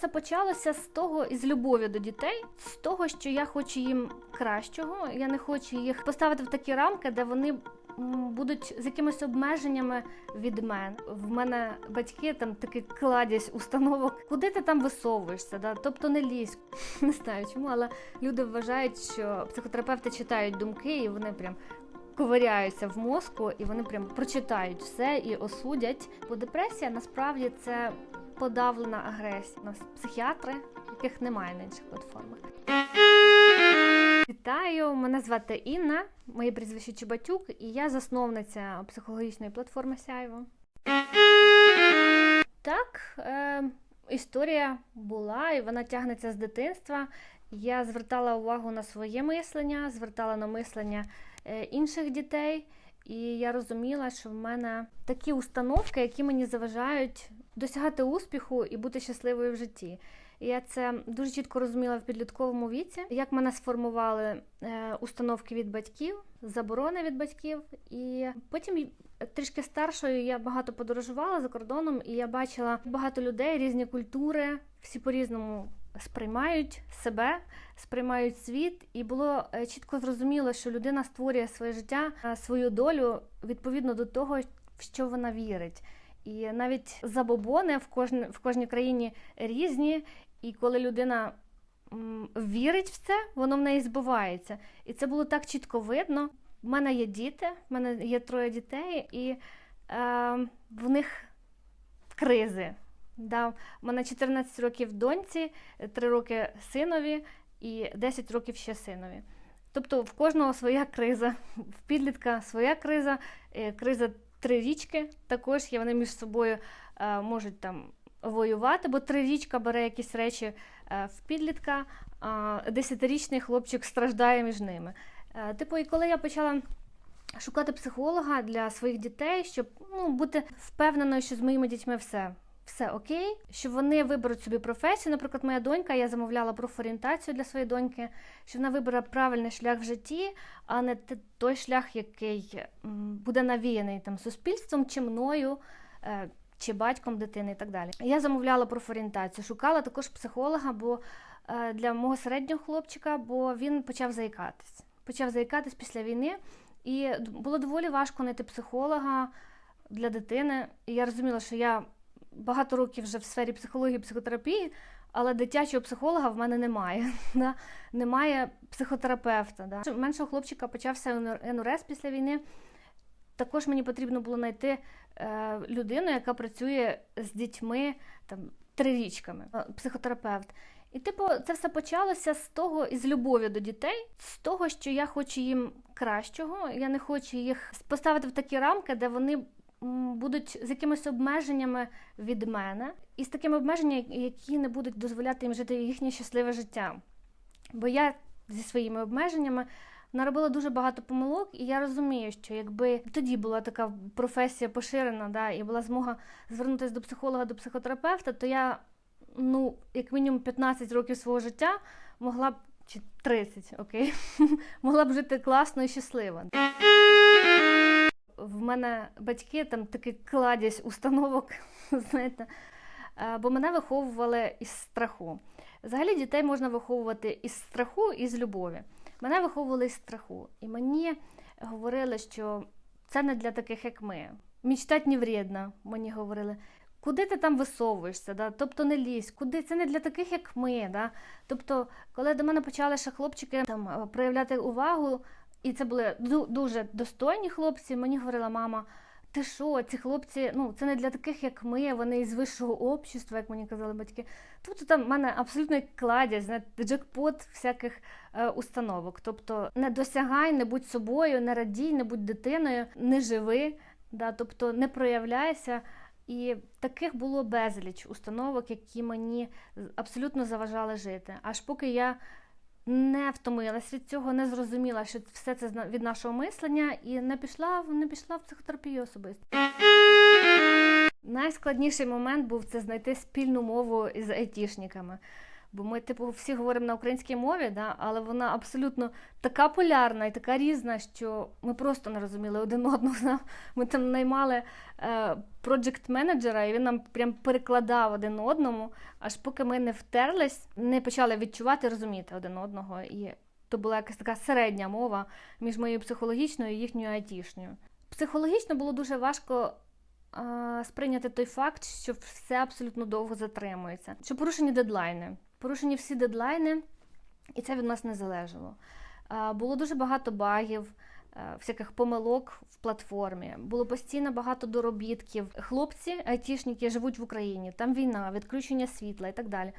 Це почалося з того із любові до дітей, з того, що я хочу їм кращого. Я не хочу їх поставити в такі рамки, де вони будуть з якимись обмеженнями від мене. В мене батьки там такий кладязь установок. Куди ти там висовуєшся? Да? Тобто не лізь. Не знаю чому, але люди вважають, що психотерапевти читають думки, і вони прям. Ковиряються в мозку, і вони прям прочитають все і осудять. Бо депресія насправді це подавлена агресія. У нас психіатри, яких немає на інших платформах. Вітаю, мене звати Інна, моє прізвище Чубатюк, і я засновниця психологічної платформи Сяйво. Так, е, історія була, і вона тягнеться з дитинства. Я звертала увагу на своє мислення, звертала на мислення е, інших дітей, і я розуміла, що в мене такі установки, які мені заважають досягати успіху і бути щасливою в житті. Я це дуже чітко розуміла в підлітковому віці, як мене сформували е, установки від батьків, заборони від батьків. І потім трішки старшою я багато подорожувала за кордоном, і я бачила багато людей, різні культури, всі по-різному сприймають себе, сприймають світ, і було е, чітко зрозуміло, що людина створює своє життя, е, свою долю відповідно до того, в що вона вірить. І навіть забобони в кожн, в кожній країні різні, і коли людина вірить в це, воно в неї збувається. І це було так чітко видно. У мене є діти, в мене є троє дітей, і е, в них кризи. Да. У мене 14 років доньці, 3 роки синові і 10 років ще синові. Тобто в кожного своя криза, в підлітка своя криза, е, криза трирічки також є, вони між собою е, можуть там воювати, бо три річка бере якісь речі е, в підлітка, а десятирічний хлопчик страждає між ними. Е, Типу, і коли я почала шукати психолога для своїх дітей, щоб ну, бути впевненою, що з моїми дітьми все. Все окей, що вони виберуть собі професію. Наприклад, моя донька, я замовляла профорієнтацію для своєї доньки, що вона вибере правильний шлях в житті, а не той шлях, який буде навіяний там суспільством чи мною, е, чи батьком дитини і так далі. Я замовляла профорієнтацію, шукала також психолога, бо е, для мого середнього хлопчика, бо він почав заїкатись. Почав заїкатись після війни, і було доволі важко знайти психолога для дитини. І я розуміла, що я багато років вже в сфері психології, психотерапії, але дитячого психолога в мене немає. да. Немає психотерапевта. Да. Меншого хлопчика почався НР- НРС після війни. Також мені потрібно було знайти е, людину, яка працює з дітьми там, трирічками, е, психотерапевт. І, типу, це все почалося з того, із любові до дітей, з того, що я хочу їм кращого. Я не хочу їх поставити в такі рамки, де вони будуть з якимись обмеженнями від мене, і з такими обмеженнями, які не будуть дозволяти їм жити їхнє щасливе життя. Бо я зі своїми обмеженнями наробила дуже багато помилок, і я розумію, що якби тоді була така професія поширена, да, і була змога звернутися до психолога, до психотерапевта, то я, ну, як мінімум 15 років свого життя могла б, чи 30, окей, могла б жити класно і щасливо. В мене батьки там такий кладязь установок, знаєте, бо мене виховували із страху. Взагалі дітей можна виховувати із страху і з любові. Мене виховували із страху. І мені говорили, що це не для таких, як ми. Мічтать не вредно, мені говорили. Куди ти там висовуєшся? Да? Тобто не лізь, куди це не для таких, як ми. Да? Тобто, коли до мене почали ще хлопчики там проявляти увагу, і це були дуже достойні хлопці, мені говорила мама. Ти що, ці хлопці, ну це не для таких, як ми, вони із вищого общества, як мені казали батьки. Тобто там в мене абсолютно кладязь, знаєте, джекпот всяких е, установок. Тобто не досягай, не будь собою, не радій, не будь дитиною, не живи, да, тобто не проявляйся. І таких було безліч установок, які мені абсолютно заважали жити. Аж поки я не втомилась від цього, не зрозуміла, що все це від нашого мислення, і не пішла, не пішла в психотерапію особисто. Найскладніший момент був це знайти спільну мову із айтішниками. Бо ми, типу, всі говоримо на українській мові, да, але вона абсолютно така полярна і така різна, що ми просто не розуміли один одного. Ми там наймали е, проджект-менеджера, і він нам прям перекладав один одному, аж поки ми не втерлись, не почали відчувати, розуміти один одного. І то була якась така середня мова між моєю психологічною і їхньою айтішньою. Психологічно було дуже важко сприйняти той факт, що все абсолютно довго затримується. Що порушені дедлайни. Порушені всі дедлайни, і це від нас не залежало. Було дуже багато багів, а, всяких помилок в платформі. Було постійно багато доробітків. Хлопці, айтішники живуть в Україні, там війна, відключення світла і так далі.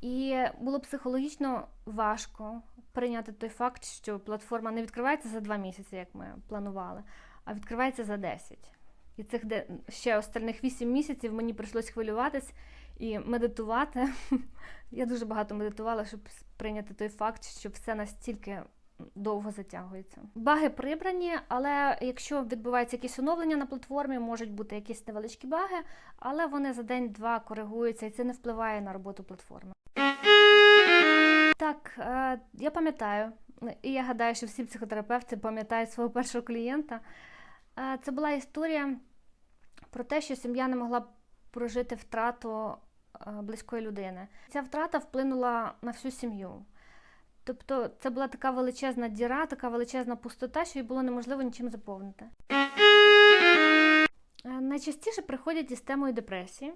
І було психологічно важко прийняти той факт, що платформа не відкривається за два місяці, як ми планували, а відкривається за 10. І цих де ще остальних 8 місяців мені прийшлось хвилюватись і медитувати. Я дуже багато медитувала, щоб прийняти той факт, що все настільки довго затягується. Баги прибрані, але якщо відбувається якісь оновлення на платформі, можуть бути якісь невеличкі баги, але вони за день-два коригуються, і це не впливає на роботу платформи. Так, е, я пам'ятаю, і я гадаю, що всі психотерапевти пам'ятають свого першого клієнта. Е, це була історія про те, що сім'я не могла прожити втрату близької людини. Ця втрата вплинула на всю сім'ю. Тобто це була така величезна діра, така величезна пустота, що її було неможливо нічим заповнити. Найчастіше приходять із темою депресії,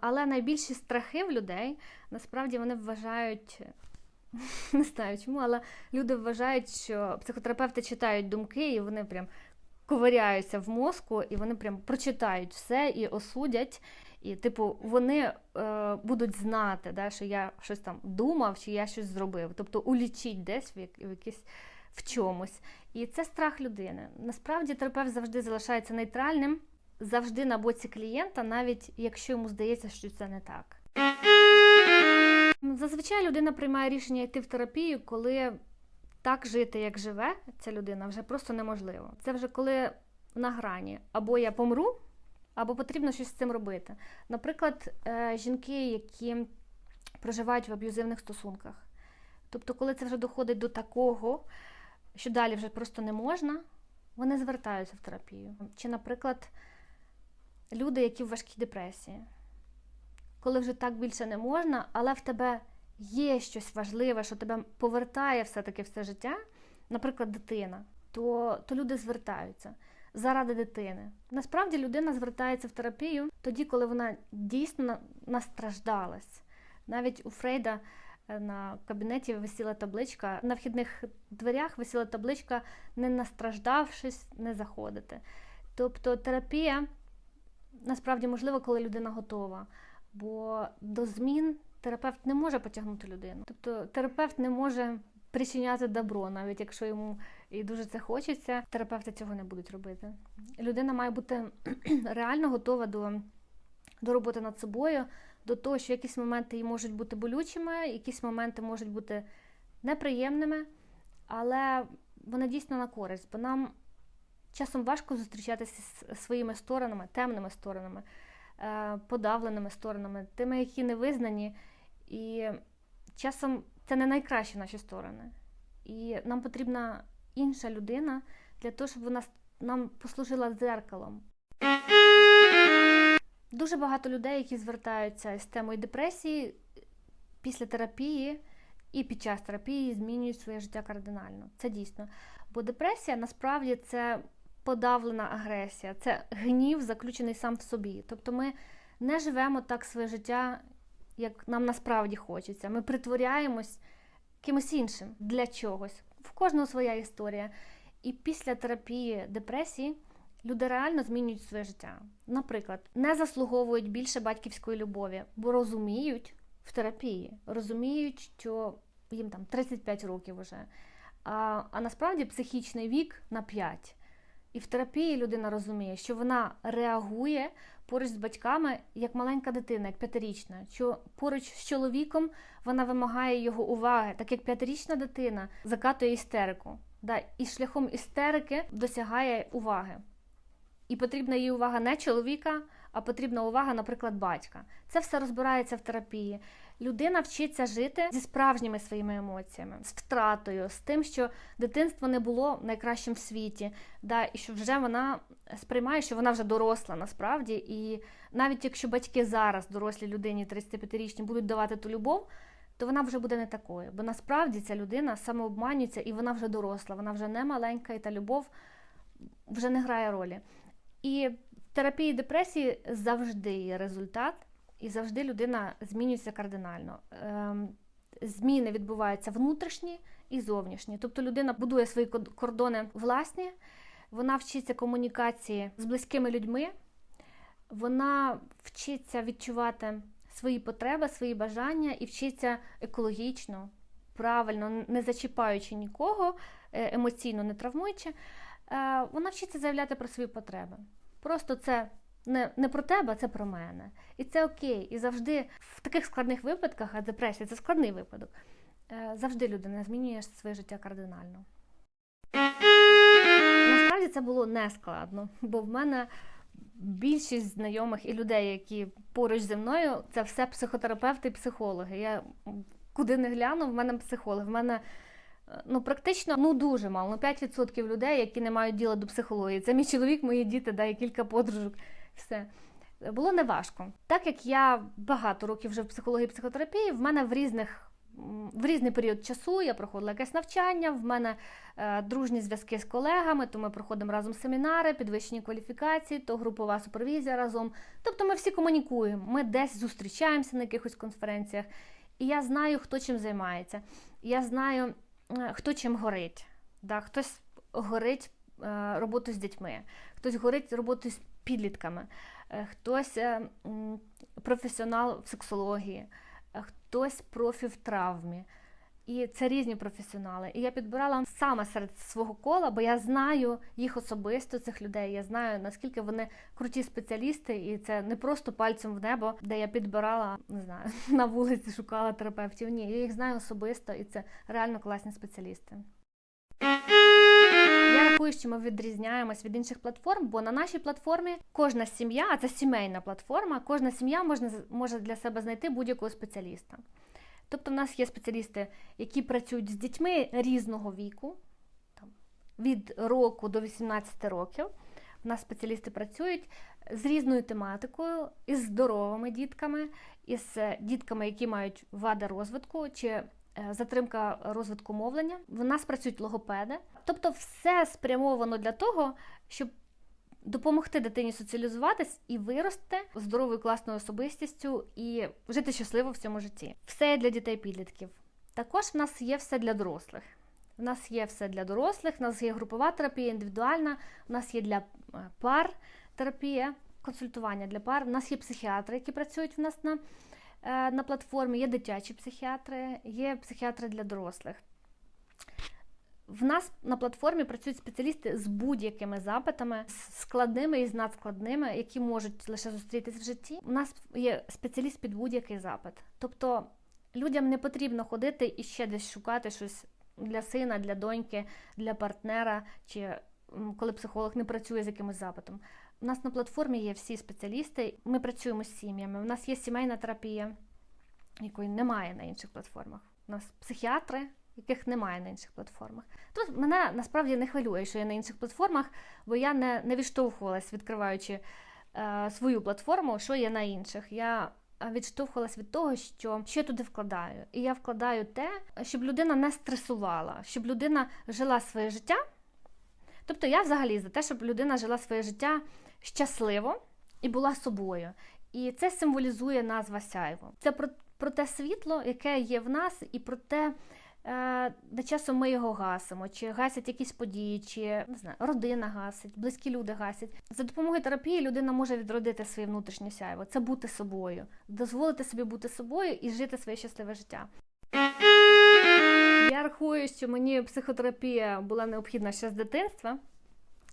але найбільші страхи в людей насправді вони вважають. Не знаю чому, але люди вважають, що психотерапевти читають думки, і вони прям ковиряються в мозку, і вони прям прочитають все і осудять. І, типу, вони е, будуть знати, да, що я щось там думав, чи я щось зробив. Тобто улічить десь в, в якийсь в чомусь. І це страх людини. Насправді терапевт завжди залишається нейтральним, завжди на боці клієнта, навіть якщо йому здається, що це не так. Зазвичай людина приймає рішення йти в терапію, коли так жити, як живе ця людина, вже просто неможливо. Це вже коли на грані або я помру, або потрібно щось з цим робити. Наприклад, е, жінки, які проживають в аб'юзивних стосунках. Тобто, коли це вже доходить до такого, що далі вже просто не можна, вони звертаються в терапію. Чи, наприклад, люди, які в важкій депресії коли вже так більше не можна, але в тебе є щось важливе, що тебе повертає все-таки все життя, наприклад, дитина, то, то люди звертаються заради дитини. Насправді людина звертається в терапію тоді, коли вона дійсно настраждалась. Навіть у Фрейда е, на кабінеті висіла табличка, на вхідних дверях висіла табличка не настраждавшись, не заходити. Тобто терапія насправді можлива, коли людина готова. Бо до змін терапевт не може потягнути людину. Тобто терапевт не може причиняти добро, навіть якщо йому і дуже це хочеться, терапевти цього не будуть робити. Людина має бути реально готова до, до роботи над собою, до того, що якісь моменти їй можуть бути болючими, якісь моменти можуть бути неприємними, але вони дійсно на користь, бо нам часом важко зустрічатися з своїми сторонами, темними сторонами. Е, подавленими сторонами, тими, які не визнані. І часом це не найкращі наші сторони. І нам потрібна інша людина для того, щоб вона нам послужила дзеркалом. Дуже багато людей, які звертаються з темою депресії після терапії і під час терапії змінюють своє життя кардинально. Це дійсно. Бо депресія насправді це подавлена агресія, це гнів, заключений сам в собі. Тобто ми не живемо так своє життя, як нам насправді хочеться. Ми притворяємось кимось іншим для чогось. В кожного своя історія. І після терапії депресії люди реально змінюють своє життя. Наприклад, не заслуговують більше батьківської любові, бо розуміють в терапії, розуміють, що їм там 35 років вже. А, а насправді психічний вік на 5. І в терапії людина розуміє, що вона реагує поруч з батьками як маленька дитина, як п'ятирічна, що поруч з чоловіком вона вимагає його уваги, так як п'ятирічна дитина закатує істерику. Да, І шляхом істерики досягає уваги. І потрібна їй увага не чоловіка, а потрібна увага, наприклад, батька. Це все розбирається в терапії. Людина вчиться жити зі справжніми своїми емоціями, з втратою, з тим, що дитинство не було найкращим в світі, да, і що вже вона сприймає, що вона вже доросла насправді. І навіть якщо батьки зараз, дорослі людині 35-річні, будуть давати ту любов, то вона вже буде не такою. Бо насправді ця людина самообманюється і вона вже доросла, вона вже не маленька, і та любов вже не грає ролі. І терапії депресії завжди є результат, і завжди людина змінюється кардинально. Ем, зміни відбуваються внутрішні і зовнішні. Тобто людина будує свої кордони власні, вона вчиться комунікації з близькими людьми, вона вчиться відчувати свої потреби, свої бажання і вчиться екологічно, правильно, не зачіпаючи нікого, е, емоційно не травмуючи, е, вона вчиться заявляти про свої потреби. Просто це не не про тебе, а це про мене. І це окей. І завжди в таких складних випадках, а депресія це складний випадок, е, завжди людина змінює своє життя кардинально. Насправді це було нескладно, бо в мене більшість знайомих і людей, які поруч зі мною, це все психотерапевти і психологи. Я куди не гляну, в мене психолог. В мене е, ну, практично ну, дуже мало. Ну, 5% людей, які не мають діла до психології. Це мій чоловік, мої діти, да, і кілька подружок. Все. Було неважко. Так як я багато років вже в психології і психотерапії, в мене в різних в різний період часу я проходила якесь навчання, в мене е, дружні зв'язки з колегами, то ми проходимо разом семінари, підвищені кваліфікації, то групова супервізія разом. Тобто ми всі комунікуємо, ми десь зустрічаємося на якихось конференціях, і я знаю, хто чим займається. Я знаю, е, хто чим горить. Да? Хтось горить е, роботою з дітьми, хтось горить роботою з підлітками, е, хтось е, професіонал в сексології хтось профі в травмі. І це різні професіонали. І я підбирала саме серед свого кола, бо я знаю їх особисто, цих людей. Я знаю, наскільки вони круті спеціалісти, і це не просто пальцем в небо, де я підбирала, не знаю, на вулиці шукала терапевтів. Ні, я їх знаю особисто, і це реально класні спеціалісти. Рахую, що ми відрізняємось від інших платформ, бо на нашій платформі кожна сім'я, а це сімейна платформа, кожна сім'я можна, може для себе знайти будь-якого спеціаліста. Тобто, в нас є спеціалісти, які працюють з дітьми різного віку, там, від року до 18 років. У нас спеціалісти працюють з різною тематикою, із здоровими дітками, із дітками, які мають вади розвитку, чи Е, затримка розвитку мовлення. В нас працюють логопеди. Тобто, все спрямовано для того, щоб допомогти дитині соціалізуватись і вирости здоровою класною особистістю і жити щасливо в цьому житті. Все для дітей-підлітків. Також в нас є все для дорослих. У нас є все для дорослих, у нас є групова терапія, індивідуальна, у нас є для е, пар терапія, консультування для пар. У нас є психіатри, які працюють в нас на Е, на платформі, є дитячі психіатри, є психіатри для дорослих. В нас на платформі працюють спеціалісти з будь-якими запитами, складними і з надскладними, які можуть лише зустрітися в житті. У нас є спеціаліст під будь-який запит. Тобто людям не потрібно ходити і ще десь шукати щось для сина, для доньки, для партнера, чи коли психолог не працює з якимось запитом. У нас на платформі є всі спеціалісти. Ми працюємо з сім'ями. У нас є сімейна терапія, якої немає на інших платформах. У нас психіатри, яких немає на інших платформах. Тут мене насправді не хвилює, що я на інших платформах, бо я не не відштовхувалась, відкриваючи е, свою платформу, що є на інших. Я відштовхувалась від того, що, що я туди вкладаю. І я вкладаю те, щоб людина не стресувала, щоб людина жила своє життя. Тобто я взагалі за те, щоб людина жила своє життя щасливо і була собою. І це символізує назва сяйво. Це про, про те світло, яке є в нас, і про те, де часом ми його гасимо, чи гасять якісь події, чи не знаю, родина гасить, близькі люди гасять. За допомогою терапії людина може відродити своє внутрішнє сяйво. Це бути собою, дозволити собі бути собою і жити своє щасливе життя. Я рахую, що мені психотерапія була необхідна ще з дитинства.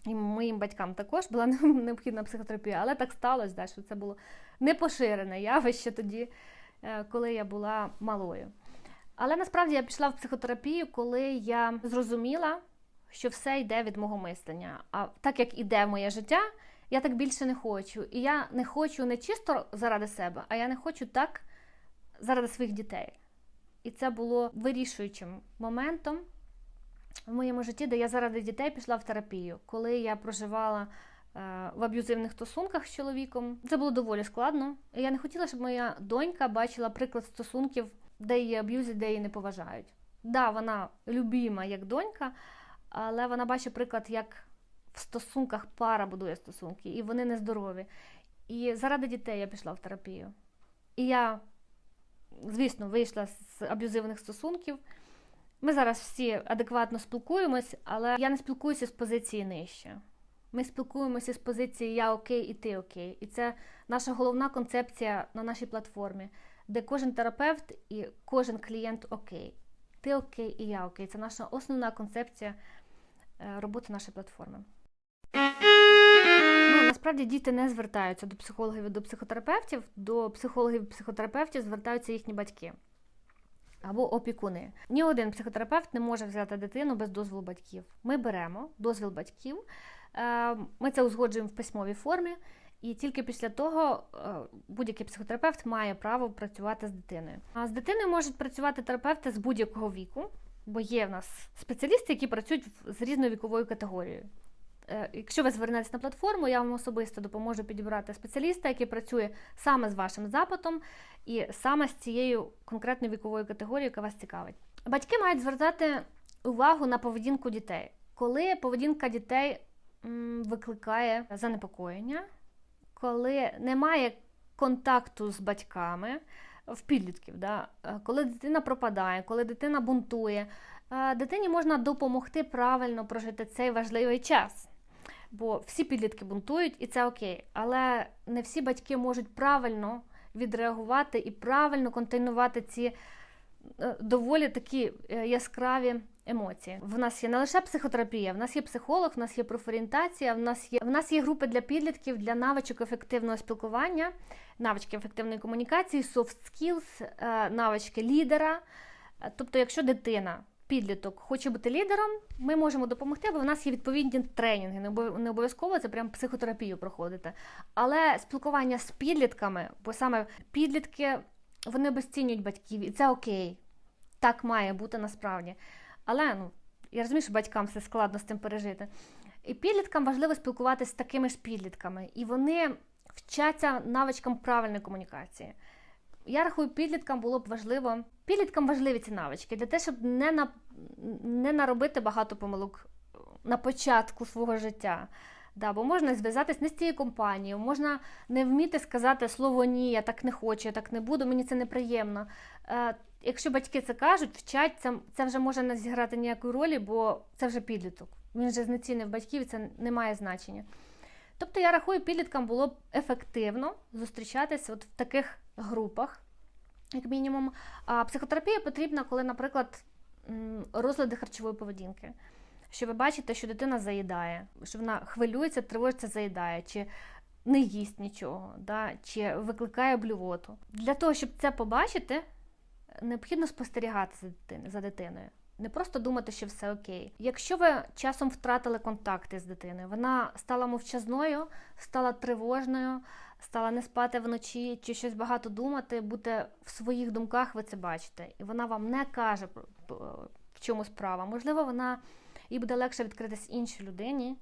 І моїм батькам також була необхідна психотерапія, але так сталося, да, що це було непоширене явище тоді, е, коли я була малою. Але насправді я пішла в психотерапію, коли я зрозуміла, що все йде від мого мислення. А так як іде моє життя, я так більше не хочу. І я не хочу не чисто заради себе, а я не хочу так заради своїх дітей. І це було вирішуючим моментом в моєму житті, де я заради дітей пішла в терапію. Коли я проживала е, в аб'юзивних стосунках з чоловіком, це було доволі складно. Я не хотіла, щоб моя донька бачила приклад стосунків, де її аб'юзять, де її не поважають. Да, вона любима як донька, але вона бачить приклад, як в стосунках пара будує стосунки, і вони нездорові. І заради дітей я пішла в терапію. І я, звісно, вийшла з аб'юзивних стосунків. Ми зараз всі адекватно спілкуємось, але я не спілкуюся з позиції нижче. Ми спілкуємося з позиції Я окей і ти окей. І це наша головна концепція на нашій платформі, де кожен терапевт і кожен клієнт окей. Ти окей і я окей. Це наша основна концепція е, роботи нашої платформи. Ну, насправді діти не звертаються до психологів і до психотерапевтів. До психологів і психотерапевтів звертаються їхні батьки або опікуни. Ні один психотерапевт не може взяти дитину без дозволу батьків. Ми беремо дозвіл батьків, е, ми це узгоджуємо в письмовій формі, і тільки після того е, будь-який психотерапевт має право працювати з дитиною. А з дитиною можуть працювати терапевти з будь-якого віку, бо є в нас спеціалісти, які працюють з різною віковою категорією. Е, якщо ви звернетесь на платформу, я вам особисто допоможу підібрати спеціаліста, який працює саме з вашим запитом і саме з цією конкретною віковою категорією, яка вас цікавить. Батьки мають звертати увагу на поведінку дітей. Коли поведінка дітей викликає занепокоєння, коли немає контакту з батьками в підлітків, да? е, коли дитина пропадає, коли дитина бунтує, е, дитині можна допомогти правильно прожити цей важливий час. Бо всі підлітки бунтують, і це окей. Але не всі батьки можуть правильно відреагувати і правильно контейнувати ці е, доволі такі е, яскраві емоції. В нас є не лише психотерапія, в нас є психолог, в нас є профорієнтація, в нас є в нас є групи для підлітків для навичок ефективного спілкування, навички ефективної комунікації, soft skills, е, навички лідера. Тобто, якщо дитина підліток хоче бути лідером, ми можемо допомогти, бо в нас є відповідні тренінги. Не обов'язково це прям психотерапію проходити. Але спілкування з підлітками, бо саме підлітки вони обесцінюють батьків, і це окей. Так має бути насправді. Але ну, я розумію, що батькам все складно з цим пережити. І підліткам важливо спілкуватися з такими ж підлітками, і вони вчаться навичкам правильної комунікації. Я рахую, підліткам було б важливо. Підліткам важливі ці навички для того, щоб не на, не наробити багато помилок на початку свого життя. Да, Бо можна зв'язатись не з цією компанією, можна не вміти сказати слово ні, я так не хочу, я так не буду, мені це неприємно. Е, Якщо батьки це кажуть, вчать, це, це вже може не зіграти ніякої ролі, бо це вже підліток. Він вже знецінив батьків, і це не має значення. Тобто, я рахую, підліткам було б ефективно зустрічатися от в таких групах, як мінімум. А психотерапія потрібна, коли, наприклад, розлади харчової поведінки. Що ви бачите, що дитина заїдає, що вона хвилюється, тривожиться, заїдає, чи не їсть нічого, да, чи викликає блювоту. Для того, щоб це побачити, необхідно спостерігати за дитиною. Не просто думати, що все окей. Якщо ви часом втратили контакти з дитиною, вона стала мовчазною, стала тривожною, стала не спати вночі чи щось багато думати, бути в своїх думках, ви це бачите. І вона вам не каже, в чому справа. Можливо, вона їй буде легше відкритись іншій людині,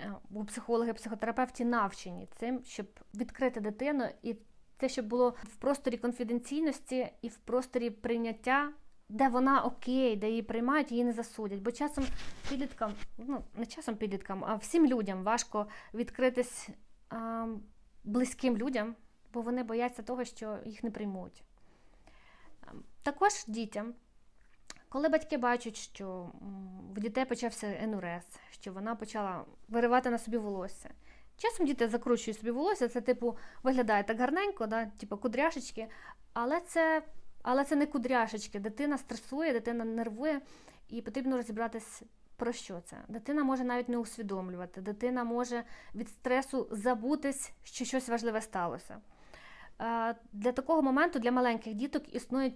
е, бо психологи, психотерапевті навчені цим, щоб відкрити дитину, і це щоб було в просторі конфіденційності і в просторі прийняття де вона окей, де її приймають, її не засудять. Бо часом підліткам, ну не часом підліткам, а всім людям важко відкритись а, близьким людям, бо вони бояться того, що їх не приймуть. Також дітям, коли батьки бачать, що в дітей почався енурез, що вона почала виривати на собі волосся. Часом діти закручують собі волосся, це типу виглядає так гарненько, да, типу кудряшечки, але це але це не кудряшечки. Дитина стресує, дитина нервує, і потрібно розібратися, про що це. Дитина може навіть не усвідомлювати, дитина може від стресу забутись, що щось важливе сталося. Для такого моменту для маленьких діток існують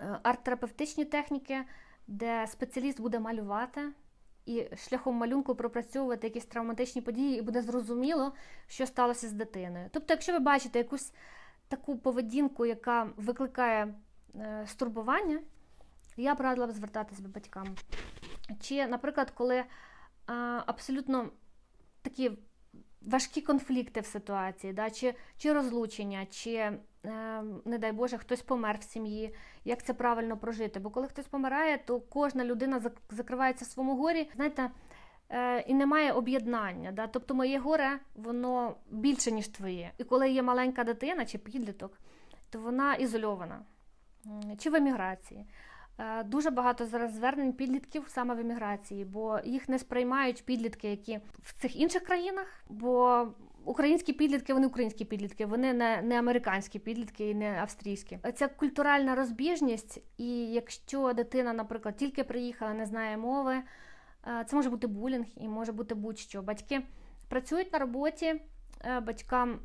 е, арт-терапевтичні техніки, де спеціаліст буде малювати і шляхом малюнку пропрацьовувати якісь травматичні події, і буде зрозуміло, що сталося з дитиною. Тобто, якщо ви бачите якусь таку поведінку, яка викликає е, стурбування, я б радила б звертатися до батькам. Чи, наприклад, коли е, абсолютно такі важкі конфлікти в ситуації, да, чи, чи розлучення, чи, е, не дай Боже, хтось помер в сім'ї, як це правильно прожити. Бо коли хтось помирає, то кожна людина закривається в своєму горі, знаєте, і немає об'єднання. Да? Тобто моє горе, воно більше, ніж твоє. І коли є маленька дитина чи підліток, то вона ізольована. Чи в еміграції. Е, Дуже багато зараз звернень підлітків саме в еміграції, бо їх не сприймають підлітки, які в цих інших країнах, бо українські підлітки, вони українські підлітки, вони не, не американські підлітки і не австрійські. Ця культуральна розбіжність, і якщо дитина, наприклад, тільки приїхала, не знає мови, е, це може бути булінг і може бути будь-що. Батьки працюють на роботі, е, батькам,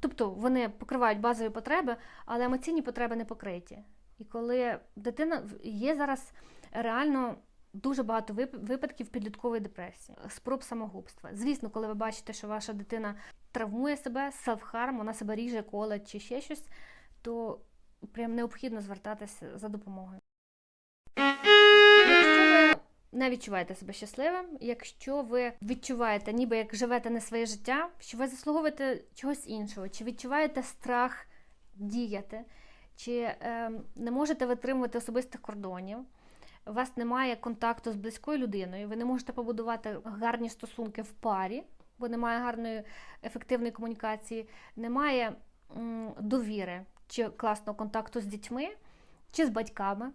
тобто вони покривають базові потреби, але емоційні потреби не покриті. І коли дитина є зараз реально дуже багато вип- випадків підліткової депресії, спроб самогубства. Звісно, коли ви бачите, що ваша дитина травмує себе, селфхарм, вона себе ріже, колить чи ще щось, то прям необхідно звертатися за допомогою. Не відчуваєте себе щасливим, якщо ви відчуваєте, ніби як живете не своє життя, що ви заслуговуєте чогось іншого, чи відчуваєте страх діяти, чи е, не можете витримувати особистих кордонів, у вас немає контакту з близькою людиною, ви не можете побудувати гарні стосунки в парі, бо немає гарної ефективної комунікації, немає м, довіри чи класного контакту з дітьми, чи з батьками,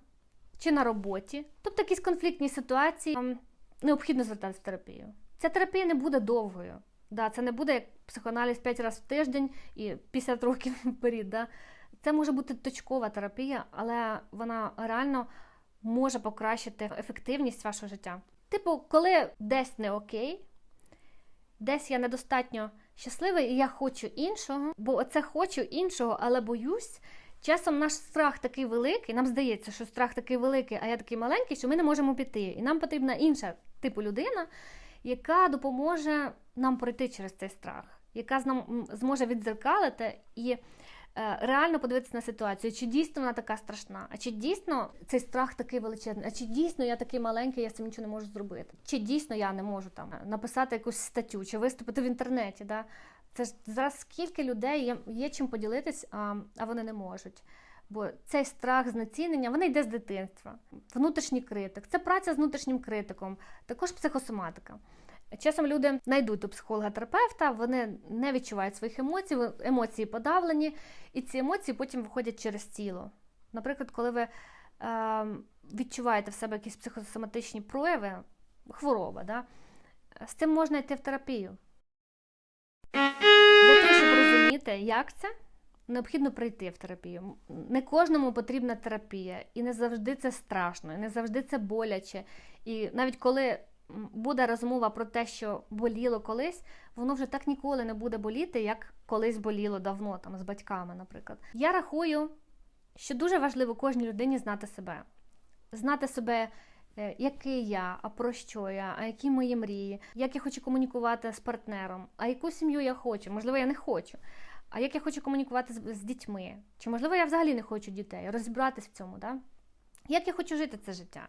чи на роботі. Тобто якісь конфліктні ситуації, вам необхідно звертатися в терапію. Ця терапія не буде довгою. Да, це не буде як психоаналіз 5 разів в тиждень і 50 років вперед. Да. Це може бути точкова терапія, але вона реально може покращити ефективність вашого життя. Типу, коли десь не окей, десь я недостатньо щасливий і я хочу іншого, бо оце хочу іншого, але боюсь. Часом наш страх такий великий, нам здається, що страх такий великий, а я такий маленький, що ми не можемо піти. І нам потрібна інша типу людина, яка допоможе нам пройти через цей страх, яка з нам зможе віддзеркалити і е, реально подивитися на ситуацію, чи дійсно вона така страшна, а чи дійсно цей страх такий величезний, а чи дійсно я такий маленький, я з цим нічого не можу зробити, чи дійсно я не можу там написати якусь статтю, чи виступити в інтернеті. Да? Це ж зараз скільки людей є, є чим поділитись, а, а вони не можуть. Бо цей страх знецінення, вони йде з дитинства. Внутрішній критик, це праця з внутрішнім критиком, також психосоматика. Часом люди знайдуть у психолога-терапевта, вони не відчувають своїх емоцій, емоції подавлені, і ці емоції потім виходять через тіло. Наприклад, коли ви е, відчуваєте в себе якісь психосоматичні прояви, хвороба, да, з цим можна йти в терапію. Для розуміти, як це, необхідно прийти в терапію. Не кожному потрібна терапія, і не завжди це страшно, і не завжди це боляче. І навіть коли буде розмова про те, що боліло колись, воно вже так ніколи не буде боліти, як колись боліло давно, там з батьками, наприклад. Я рахую, що дуже важливо кожній людині знати себе, знати себе. е, Який я, а про що я, а які мої мрії, як я хочу комунікувати з партнером, а яку сім'ю я хочу, можливо, я не хочу. А як я хочу комунікувати з, з дітьми? Чи можливо я взагалі не хочу дітей, розібратись в цьому, да? як я хочу жити це життя?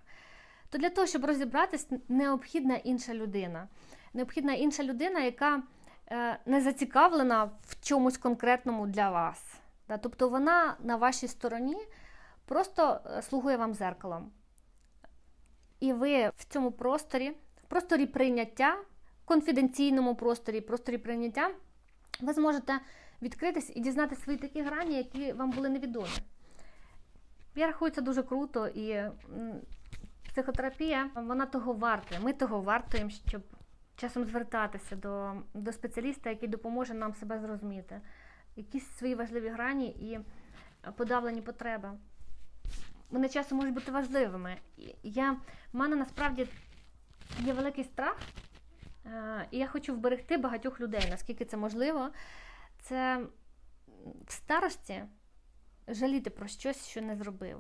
То для того, щоб розібратись, необхідна інша людина. Необхідна інша людина, яка е, не зацікавлена в чомусь конкретному для вас. Да? Тобто вона на вашій стороні просто е, слугує вам зеркалом. І ви в цьому просторі, в просторі прийняття, в конфіденційному просторі, просторі прийняття, ви зможете відкритись і дізнати свої такі грані, які вам були невідомі. Я рахую, це дуже круто, і психотерапія, вона того варта. Ми того вартуємо, щоб часом звертатися до, до спеціаліста, який допоможе нам себе зрозуміти. Якісь свої важливі грані і подавлені потреби. Вони часом можуть бути важливими. Я, в мене насправді є великий страх, е, і я хочу вберегти багатьох людей, наскільки це можливо. Це в старості жаліти про щось, що не зробив.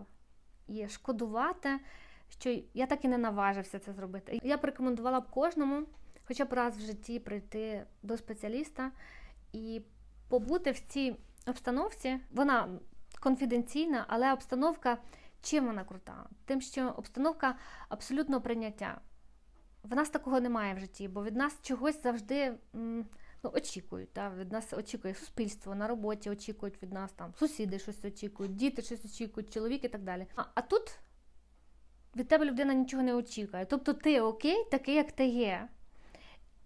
І шкодувати, що я так і не наважився це зробити. Я б рекомендувала б кожному, хоча б раз в житті прийти до спеціаліста і побути в цій обстановці. Вона конфіденційна, але обстановка чим вона крута? Тим, що обстановка абсолютно прийняття. В нас такого немає в житті, бо від нас чогось завжди ну, очікують. Та? Від нас очікує суспільство, на роботі очікують від нас, там, сусіди щось очікують, діти щось очікують, чоловік і так далі. А, а тут від тебе людина нічого не очікує. Тобто ти окей, такий, як ти є.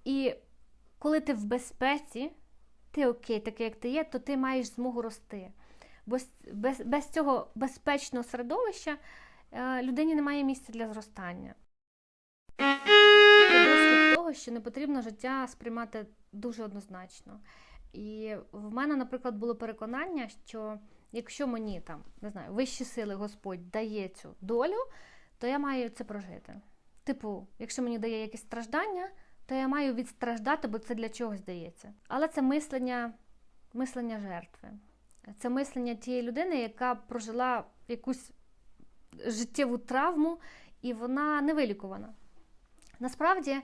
І коли ти в безпеці, ти окей, такий, як ти є, то ти маєш змогу рости. Бо без, без цього безпечного середовища е, людині немає місця для зростання. Того, що не потрібно життя сприймати дуже однозначно. І в мене, наприклад, було переконання, що якщо мені там, не знаю, вищі сили Господь дає цю долю, то я маю це прожити. Типу, якщо мені дає якесь страждання, то я маю відстраждати, бо це для чогось дається. Але це мислення, мислення жертви. Це мислення тієї людини, яка прожила якусь життєву травму, і вона не вилікувана. Насправді,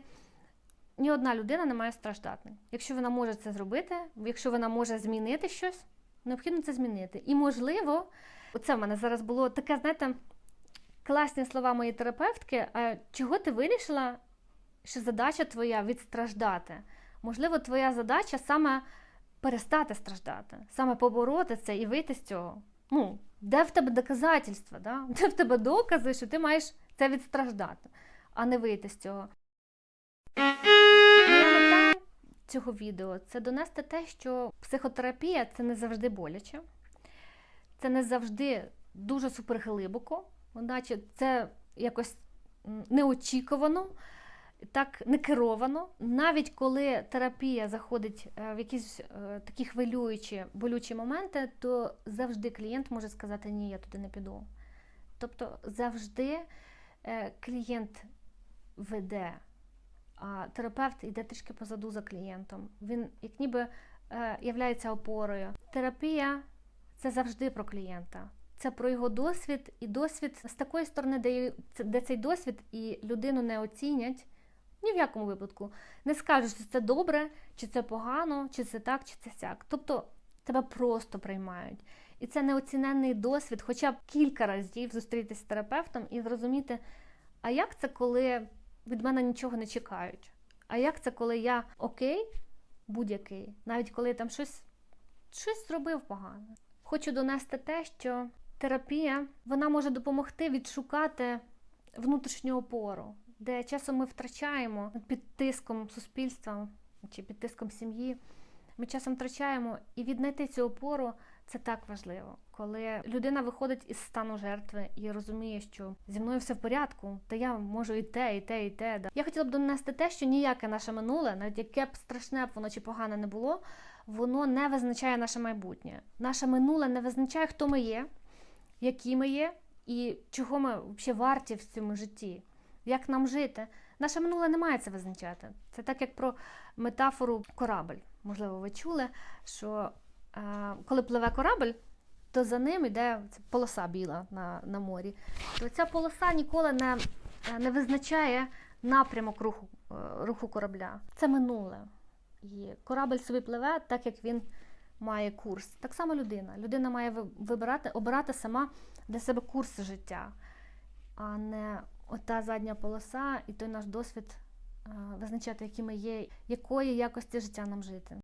ні одна людина не має страждати. Якщо вона може це зробити, якщо вона може змінити щось, необхідно це змінити. І можливо, оце в мене зараз було таке, знаєте, класні слова моєї терапевтки. Чого ти вирішила, що задача твоя відстраждати? Можливо, твоя задача саме перестати страждати, саме побороти це і вийти з цього. Ну, де в тебе доказательства, да? де в тебе докази, що ти маєш це відстраждати, а не вийти з цього. Цього відео це донести те, що психотерапія це не завжди боляче, це не завжди дуже суперглибоко, наче це якось неочікувано, так не керовано. Навіть коли терапія заходить е, в якісь е, такі хвилюючі, болючі моменти, то завжди клієнт може сказати ні, я туди не піду. Тобто завжди е, клієнт веде, терапевт йде трішки позаду за клієнтом. Він як ніби е, являється опорою. Терапія це завжди про клієнта. Це про його досвід і досвід з такої сторони, де, де цей досвід і людину не оцінять. Ні в якому випадку не скажуть, що це добре, чи це погано, чи це так, чи це сяк. Тобто тебе просто приймають. І це неоціненний досвід, хоча б кілька разів зустрітися з терапевтом і зрозуміти, а як це, коли від мене нічого не чекають? А як це, коли я окей, будь-який, навіть коли я там щось, щось зробив погано? Хочу донести те, що терапія вона може допомогти відшукати внутрішню опору, де часом ми втрачаємо під тиском суспільства чи під тиском сім'ї. Ми часом втрачаємо і віднайти цю опору це так важливо, коли людина виходить із стану жертви і розуміє, що зі мною все в порядку, та я можу і те, і те, і те. Да. Я хотіла б донести те, що ніяке наше минуле, навіть яке б страшне б воно чи погане не було, воно не визначає наше майбутнє. Наше минуле не визначає, хто ми є, які ми є і чого ми взагалі варті в цьому житті, як нам жити. Наше минуле не має це визначати. Це так, як про метафору корабль. Можливо, ви чули, що коли пливе корабль, то за ним йде полоса біла на, на морі. То ця полоса ніколи не, не визначає напрямок руху, е, руху корабля. Це минуле. І корабль собі пливе так, як він має курс. Так само людина. Людина має вибирати, обирати сама для себе курс життя, а не ота задня полоса і той наш досвід е, визначати, які ми є, якої якості життя нам жити.